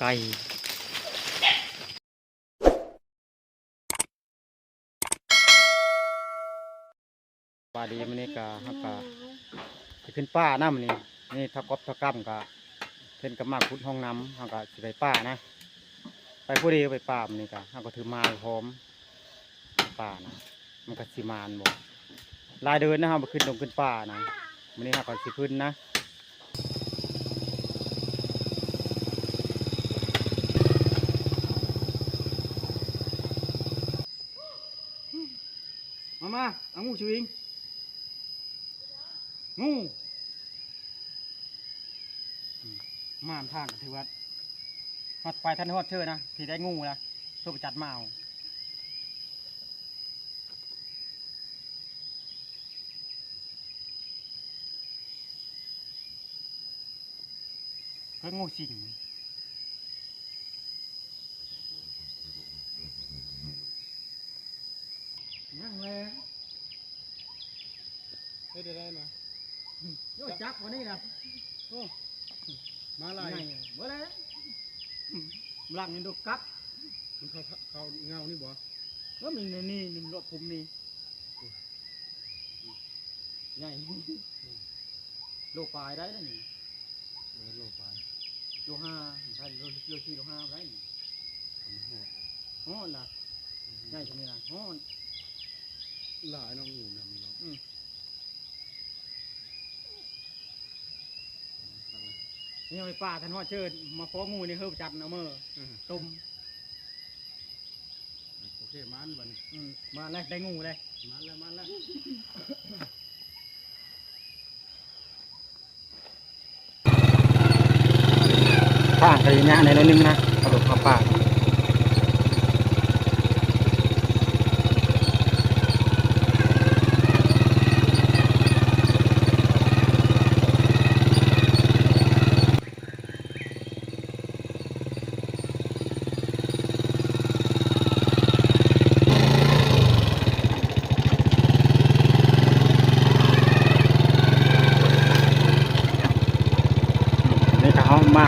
ไก่ปลาดีมันนี่กะฮักกะสิขึ้นป้าน้ำนี่นี่ถ้ากบถ้ากำกะเพิ่นกะมากพุดห้องน้ำฮักกะสิไปป้านะ ไปผู้เดียวไปป่ามันนี่กะฮักก็ถือมาพร้อมปป่านะมันก็สิมานบ่ลายเดินนะฮะมาขึ้นลงขึ้นป่านะมันนี้ฮักก็สิขึ้นนะ มาเอางูชิวิงงูมมามทางกันถือว่าฮอดไปท่านฮอดเชื่อนะที่ได้งูนะเพื่อไปจัดมาเอาเพื่องูสิงเลย เฮ็ดได้มาโยจักวันนี้นะโอ้มาไงลายเมื่อไรหลังนี่ดูกัดมันเขาเขาเงานี่บ่แล้วมีในนี่นี่รถผมนี่ใหญ่โลปลายได้แล้วนี่เออโลไปโลห้าใช่โลโลสี่โลห้าได้นี่ทำหัวฮ้อนล่ะใหญ่ชนี้นะฮ้อนหลายน้องงูนำนี่เนาะอืมนี่เอาไปป่าท่านฮอดเชิญมาฟ้องงูนี่เฮิบจัดเอาเมื่อเออต้มโอเคมันบัดนี้อืมมาเลยได้งูเลยมันแล้วมันแล้วข้างไปเนี่ยในนั้นนึงนะกระโดดเข้าป่านี่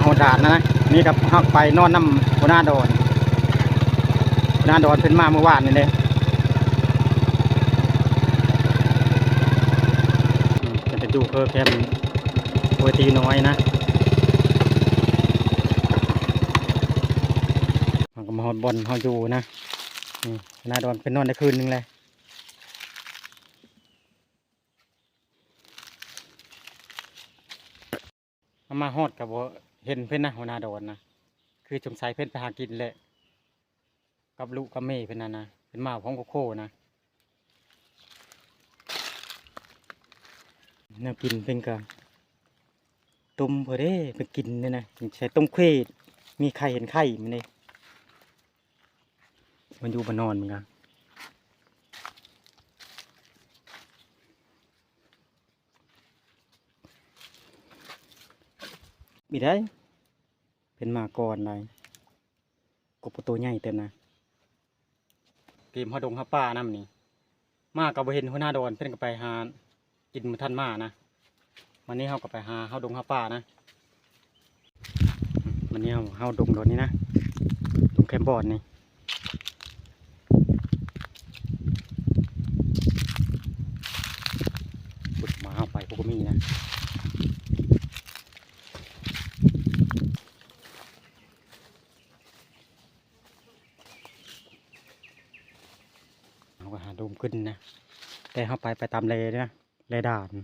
หัวดาดนะนะนี่กับเขาไปนอนน้ำหัวหน้าดอนหัวหน้าดอนเพิ่นมาเมื่อวานนี่เลยจะไปดูเพอร์แคมโอทีน้อยนะมันก็มาหอดบอลเขาอยู่นะนี่หัวหน้าดอนเป็นนอนได้คืนนึงเลยมาฮอดกับว่า เห็นเพิ่นนะหัวหน้าดอนนะคือสงสัยเพิ่นไปหากินแหละกับลูกกับแม่เพิ่นนะนะเป็นมาพอมกับโค่นะแนวกินเพิ่นก็ต้มพอเด้ไปกินเนี่ยนะใช้ต้มเควดมีไข่เห็นไข่มันเลยมันอยู่บนนอนเหมือนกัน มีได้ เป็นมาก่อนเลยกบตัวใหญ่เต็มนะทีมฮอดงฮาป้าน้ำนี่มากับเห็นหัวหน้าดอนเพิ่นก็ไปหากินมาท่านมานะวันนี้เขาก็ไปหาเฮาดงฮาป้านะวันนี้เฮาเฮาดงโดนนี่นะดงแคมบอดนี่บุดมาเฮาไปพวกก็มีนะ เขาก็ หาดมขึ้นนะ แต่เข้าไปไปตามเลนะเลด่าน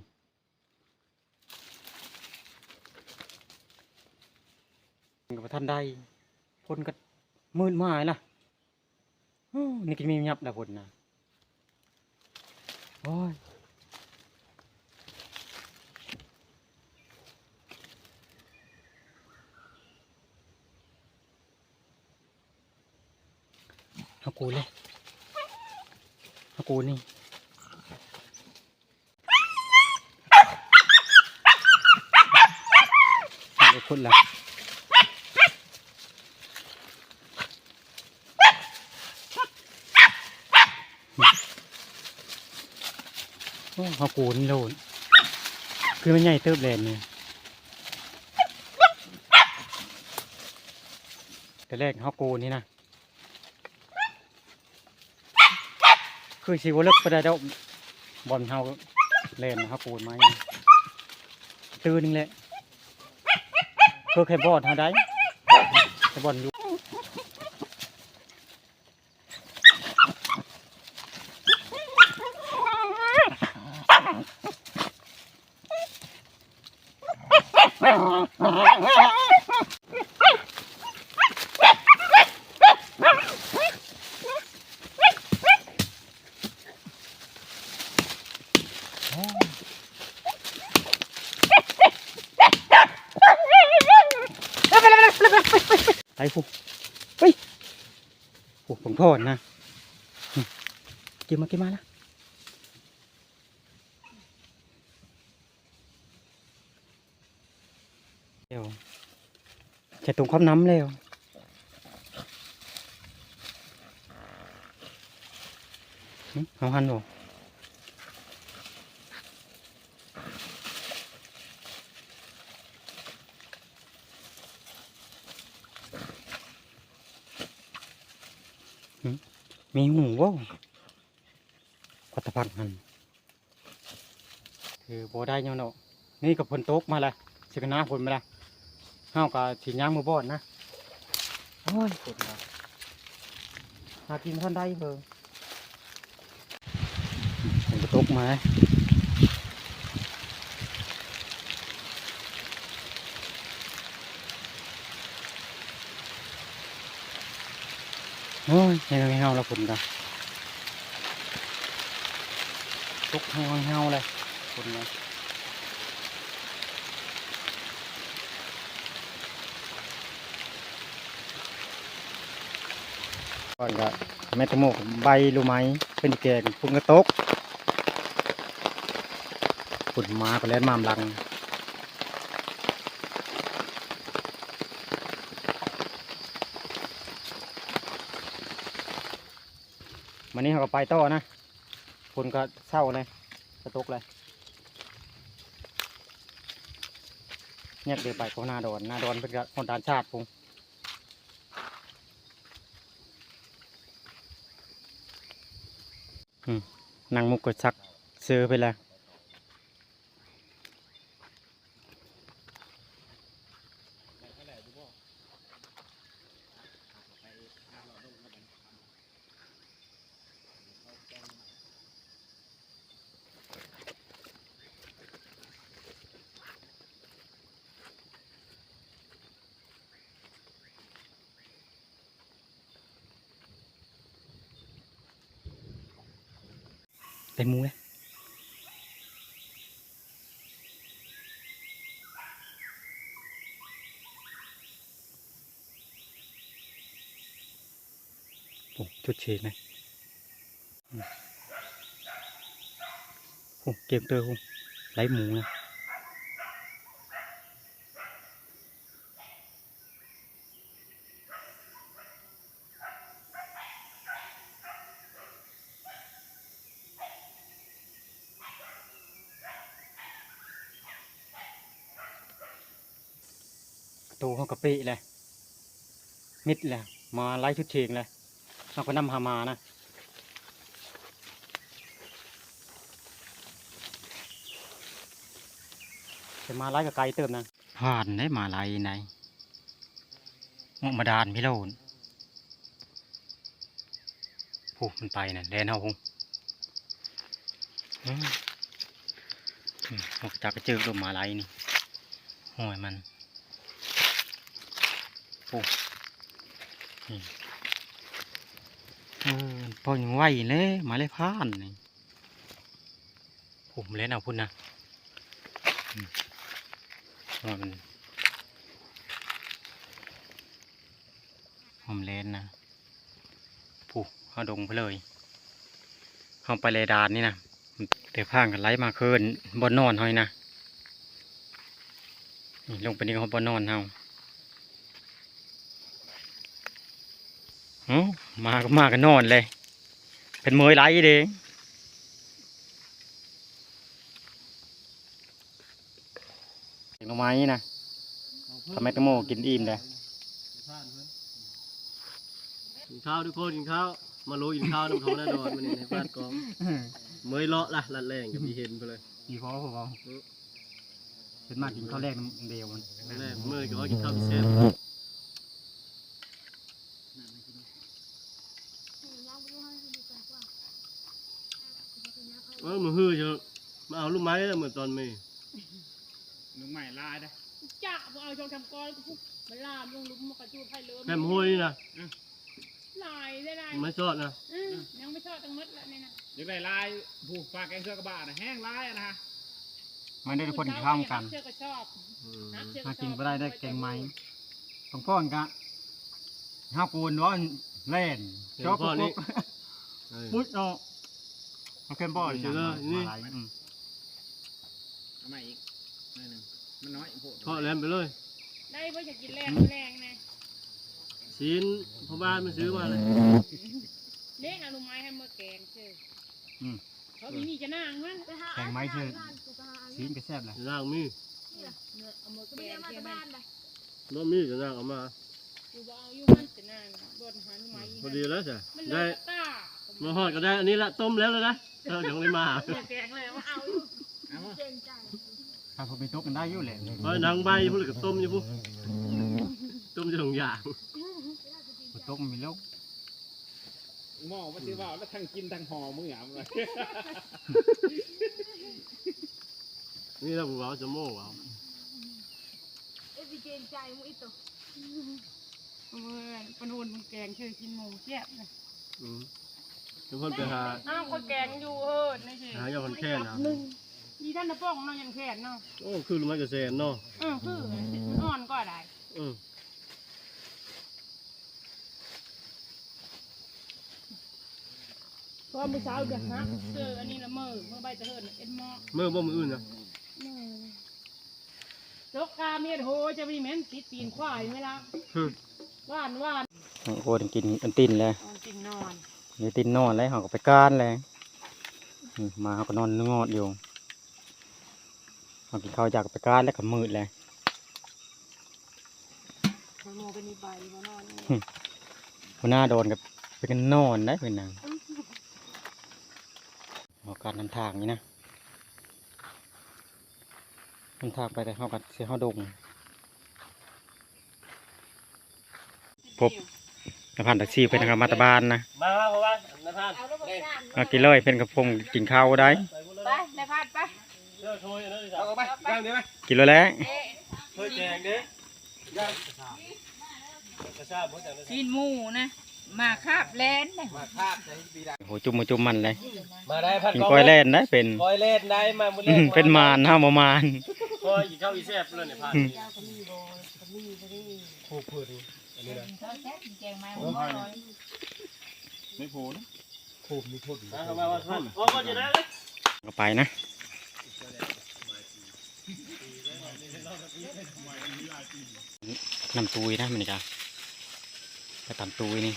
กับท่านได้คนก็มืดมากนะนี่กินมียับนะคนนะโอ้ยเอากูเลย เอากูนี่เอาคนละโอ้เอากูนี่โลดคือมันใหญ่เติบแลนเนี่ยแต่แรกเฮากูนี่นะ คือสิวเล็กไปได้เจ้าบอลเฮาเล่นเฮากูนมานี่ตื่นนึงแหละเพื่อแค่บอลเฮาได้แค่บอลอยู่ ไปผูเฮ้ยโอ้ผมโทษนะเก็บมาเก็บมาละเดี๋ยวจะตรงความน้ำแล้วเอาหันบอก มีหูว่าวกัตะพักหันคือโบได้ยังเนาะนี่กับฝนตกมาเลยสิกหนาฝนมาละห้าวกับถีย่างมือบอดนะโอ้ยฝนมาหากินท่านได้เบอร์ฝนตกมาเลย โอ้ยให้เราให้เฮาแล้วฝนกันตกให้เฮาให้เฮาเลยฝนนะก่อนก็แม่ตะโมกใบรู้ไหมเป็นแก่กับพุ่งกระตกฝนมาก็แล้วมามลัง นนี้เราก็ไปต่อนะฝนก็เศร้าเลยกระตกเลยเนี่ยเดี๋ยวไปเขาหนาดอนหนาดอนเป็นกคนด่านชาติพุงอืมนางมุกกดชักซื้อไปแล้ว เต็มมือเลยโอ้ชุดเชนไหมผมเกมเตอร์ผมไล่หมูนะ ตูเขากะปิเลยมิดเลยมาไล่ชุดเชงเลยเราก็นำหามานะจะมาไล่กับไกลเติมนะผ่านได้มาไล่ไหนมุมาดานพี่โลนผู้มันไปน่ะแดนเอาคงอืมอืมออกจากกระเจิกลงมาไล่นี่ห้อยมัน โอ้นี่เออพอยังไหวเลยมาเลยผ่านนี่ผมเล่นเอาพุ่นนะมันหอมเลนนะผูกเอาดงไปเลยเอาไปเลยดานนี่นะเดี๋ยวพางกันไล่มาคืนบนนอนเฮานี่นะลงไปนี่เขาบนนอนเฮาเอ้า มาก็มากันนอนเลย เป็นเมยไหลเด้เด็กน้องไม้นี่นะทำไมตะโมกินอิ่มเลยผ่านเพิ่นกินข้าวทุกคนกินข้าวมาโลกินข้าวน้ำเขาหน้าดอนมันนี่ในบ้านกองเมยเลาะล่ะลัดแรงกับพี่เห็นไปเลยอีพอผมเอาเป็นมากกินข้าวแรกน้ำเดียวมันแรกเมยก็ว่ากินข้าวพิเศษ เออมือฮือเชียวมาเอาลูกไม้แล้วเหมือนตอนเมย์ลุงใหม่ลายได้จ้าเอาชงทำก้อนมันลามลงลุมมากระจูดไผ่เลิมแคมห้วยนี่นะลายได้ได้ไม่ชอดนะอืมยังไม่ชอบตั้งมัดแล้วนี่นะอยากได้ลายผูกปากแกงเสื้อกระบะนะแห้งลายอะนะฮะไม่ได้คนกินข้าวกันเชื่อก็ชอบอืมน้ำเชื่อมาก็ชอบกินก็ได้ได้แกงไม้ของพ่อนกะห้าวกูนร้อนเล่นจอกปุ๊บเออปุ๊บเนาะ เอาเข้มบ่อยเดี๋ยวนะนี่มาหลายอืมเอามาอีกหน่อยหนึ่งมันน้อยโพดทอดแหลมไปเลยได้เพราะอยากกินแรงแรงนะชิ้นพ่อบ้านมันซื้อมาเลยเลี้ยงอนุไม้ให้เมื่อแกงเชื่ออืมเขามีนี่จะนั่งมั้งแกงไม้ชื่อซีนก็แซ่บเลยร่างมีเนื้อเอาเมื่อแกงเชื่อมันน้องมีจะร่างเอามาอยู่ว่าเอาอยู่มันจะนั่งบนหานุไม้พอดีแล้วจ้ะมันเลได้ยตามาหอดก็ได้อันนี้ละต้มแล้วเลยนะ เออยังไม่มาแกงเลยว่าเอาอยู่เอามาถ้าผมไปตกกันได้อยู่แหละเพราะนางใบพูดกับต้มอยู่พูต้มจะสองยางผมตกมันมีโรคหม้อมาซื้อว่าแล้วทั้งกินทั้งห่อมือหยามเลยนี่เราบอกว่าจะโม่เอาเก่งใจมื่อปนูนมึงแกงเชื่อกินหมูแซ่บเลย ทุกคนไปหาอ้าวคนแกงอยู่เออนี่สิหาอย่างคนแค่นะดีท่านนะป้องเนาะยังแขนเนาะโอ้คือรู้ไหมกระเซนเนาะเออคืออ่อนก็ได้อืมเพราะมื้อเช้าเดือดฮะเจออันนี้ละเมอเมื่อใบตะเฮินเอ็นหมอเมื่อบ่มืออื่นนะจกกาเมียโหจะมีแม่นติดตีนควายไหมล่ะฮึว่านว่านโอ้โหกินอันตินเลยนอนกินนอน นี่ตินนอนเลยเขาก็ไปก้านเลยอืมมาเขาก็นอนงอดอยู่เขากินข้าวจากไปก้านแล้วก็มืดเลยมันโมเป็นอีใบมานอนนี่หัวหน้าโดนกับไปกันนอนได้เป็นนางเอาการนำทางนี้นะนำทางไปแต่เขากับเสียเขาดงพบ นผ่านแท็กซี่ไปทางมาตาบานนะมาว่าเพราะว่าในพานเอาแล้วบอกสั่นเอากินเลยเป็นกระพงกินข้าวได้ไปพูดเลยไปในพาดไปเลือกโชยอันนั้นดิจ้ะเอาไปย่างเดียวไหมกินแล้วแหละเอ๊ะโชยแจงเด้ย่างกระชากบ่จังเลยกินหมูนะมาคาบแลนนะมาคาบในปีดาโอ้โหจุ่มมาจุ่มมันเลยมาได้พันกินก้อยแล่นได้เป็นก้อยเล่นได้มาบุอืมเป็นมารห้ามามารก้อยอีกเข้าอีแซ่บเลยเนี่ยพานผูกผืนอันนี้นะไม่โผล่นะโผล่มีโทษมาเข้ามาว่าท่านโอ้ก็จะได้เลยก็ไปนะนำตุยนะมันนี่จ้ะไปตามตุยนี่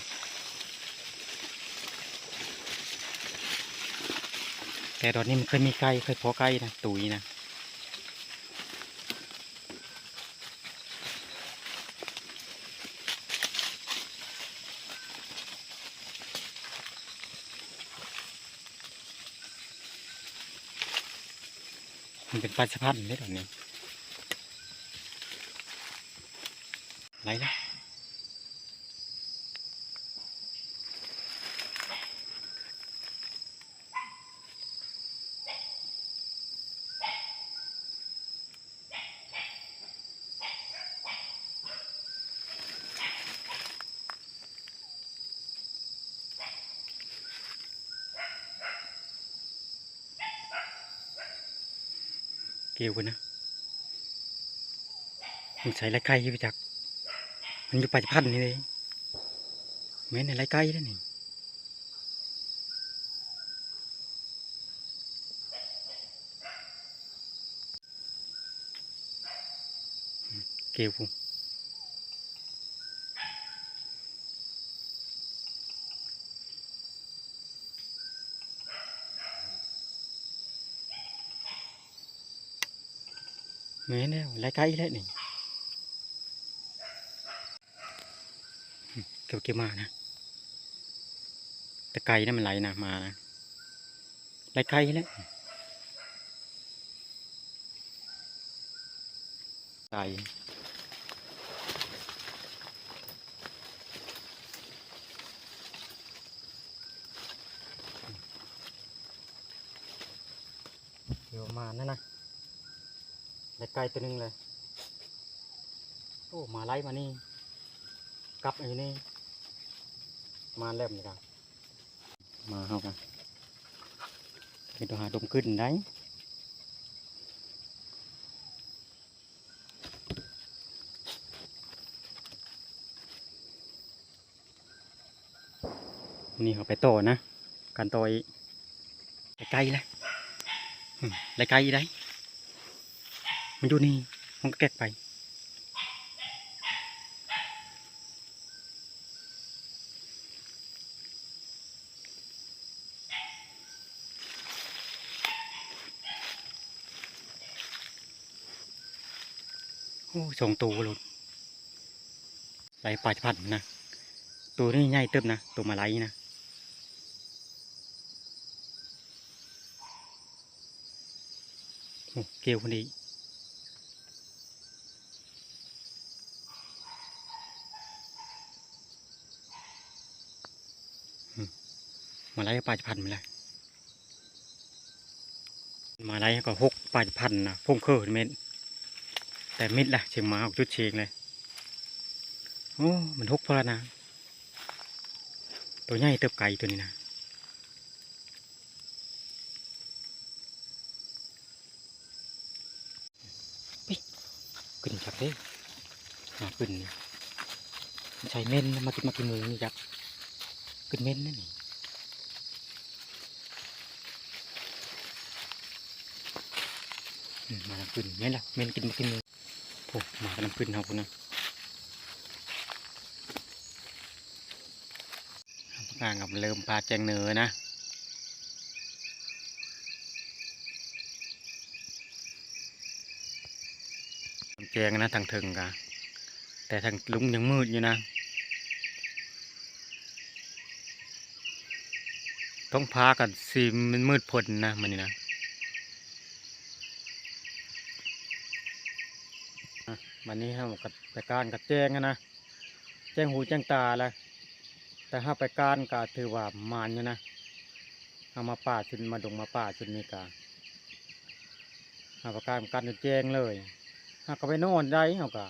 แต่ตอนนี้มันเคยมีไก่เคยเพาะไก่นะตุยนะ มันเป็นปลาสะพัดเลยตอนนี้ไรนะ เกี่ยวกันนะมันใส่ไรไก่ไปจัก มันอยู่ปลาสะพัดนี่เลยแม้ในไรไก่แล้วนี่เกี่ยวกู แม่นแล้วไรไก่แล้วนี่เก็บเกี่ยมานะแต่ไก่นั่นมันไหลนะมานะไล่ไก่แล้วไก่เดี๋ยวมานั่นนะไหลไก่ตัวหนึงเลย โอ้มาไล่มานี่กลับอยู่นี่ มาเริ่มเลยครับมาเข้ากันเป็นตัวหาดมขึ้นได้นี่เขาไปโตนะการโตอีกไกลเลยไปไกลได้ มันอยู่นี่มันก็แกกไป โอ้สองตัวลยไหลปลาจะพันนะ ตัวนี้ใหญ่เติบนะ ตัวมาไหลนะเกลียวคนนี้ มาไหลปลาจะพันมาเลยมาไหลก็หกปลาจะพันนะพุ่งเคอร์เม็ดแต่มิดละเชียงมาออกชุดเชียงเลยโอ้มันทุกพอแล้วนะตัวใหญ่เติบไก่ตัวนี้นะปิ๊กขึ้นจับเด้หาขึ้นนี่มันใช้เม่นมากินมากินมือนี่จับขึ้นเม่นนั่นนี่ มาแล้วขึ้นเม่ล่ะเมนกินมากินมือโอ้มากันน้ำขึ้นเขาพุ่นนะกลางกับเริ่มปลาแจงเนือนะแจงนะทางถึงกะแต่ทางลุงยังมืดอยู่นะต้องพากันซีมันมืดพลนะมันนี่นะ วันนี้เรากับการกับแจ้งอะนะแจ้งหูแจ้งตาแล้วแต่ถ้าไปการก็ถือว่ามานอยู่นะเอามาป่าชุนมาดงมาป่าชุนนี่กาเอาไปการกันจนแจ้งเลยหาก็ไปนอนได้เขาก็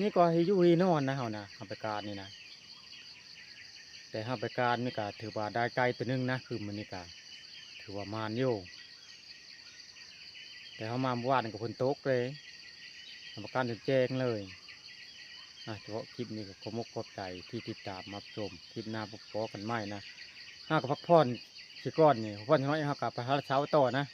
นี่ก็ให้อยู่ให้นอนนะเขานะเอาไปการนี่นะแต่ถ้าไปการนี่ก็ถือว่าได้ไกลตัวนึงนะคือมันนี่ก็ถือว่ามานอยู่แต่เขามาเมื่อวานกับฝนตกเลย ทำปรมกันจนแจ้งเลยนะเฉพาะคลิปนี้ก็ขอมกขอบใจที่ติดตามมาชมคลิปหน้าพบกันใหม่นะห้ากับพักผ่อนสิก้อนนี่พักผ่อนน้อยห้ากับไปหาเช้าต่อนะ